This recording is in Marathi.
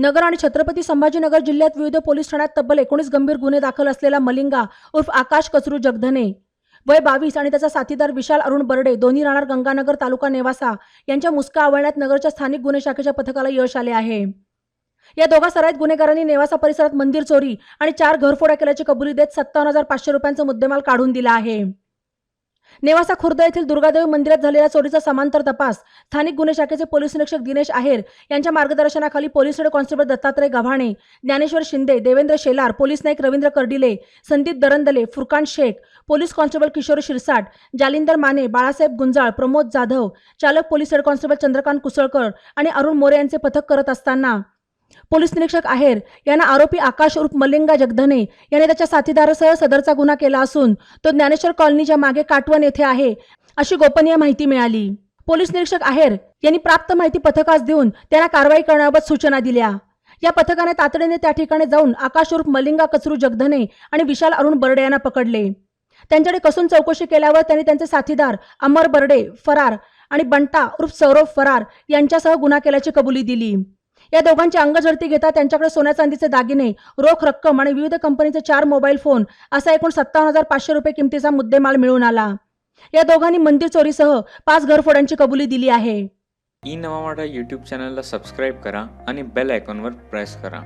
नगर आणि छत्रपती संभाजीनगर जिल्ह्यात विविध पोलीस ठाण्यात तब्बल एकोणीस गंभीर गुन्हे दाखल असलेला मलिंगा उर्फ आकाश कचरू जगधने. वय बावीस आणि त्याचा साथीदार विशाल अरुण बर्डे दोन्ही राहणार गंगानगर तालुका नेवासा. यांच्या मुस्का आवळण्यात नगरच्या स्थानिक गुन्हे शाखेच्या पथकाला यश आले आहे. या दोघा सराईत गुन्हेगारांनी नेवासा परिसरात मंदिर चोरी आणि चार घरफोड्या केल्याची कबुली देत सत्तावन्न हजार पाचशे रुपयांचा मुद्देमाल काढून दिला आहे. नेवासा खुर्द येथील दुर्गादेवी मंदिरात झालेल्या चोरीचा समांतर तपास स्थानिक गुन्हे शाखेचे पोलीस निरीक्षक दिनेश आहेर यांच्या मार्गदर्शनाखाली police head constable Dattatray Gavhane Dnyaneshwar Shinde Devendra Shelar police Naik Ravindra Kardile Sandeep Darandale Furkan Shaikh police constable Kishor Shirsat Jalindar Mane Balasaheb Gunjal Pramod Jadhav चालक police head constable Chandrakant Kusalkar आणि अरुण मोरे यांचे पथक करत असताना पोलीस निरीक्षक आहेर यांना आरोपी आकाश उर्फ मलिंगा जगधने याने त्याच्या साथीदारासह सदरचा गुन्हा केला असून तो ज्ञानेश्वर कॉलनीच्या मागे काटवण येथे आहे अशी गोपनीय माहिती मिळाली. पोलीस निरीक्षक आहेर यांनी प्राप्त माहिती पथकास देऊन त्यांना कारवाई करण्याबाबत सूचना दिल्या. या पथकाने तातडीने त्या ठिकाणी जाऊन आकाश उर्फ मलिंगा कचरू जगधने आणि विशाल अरुण बर्डे यांना पकडले. त्यांच्याकडे कसून चौकशी केल्यावर त्यांनी त्यांचे साथीदार अमर बर्डे फरार आणि बंटा उर्फ सौरभ फरार यांच्यासह गुन्हा केल्याची कबुली दिली. या दोघांची अंगझडती घेता त्यांच्याकडे सोन्या चांदीचे दागिने रोख रक्कम आणि विविध कंपनीचे चार मोबाईल फोन असा एकूण सत्तावन्न हजार पाचशे रुपये किमतीचा मुद्देमाल मिळून आला. या दोघांनी मंदिर चोरीसह पाच घरफोड्यांची कबुली दिली आहे. ई नवा मराठा यूट्यूब चॅनलला सबस्क्राईब करा आणि बेल आयकॉनवर प्रेस करा.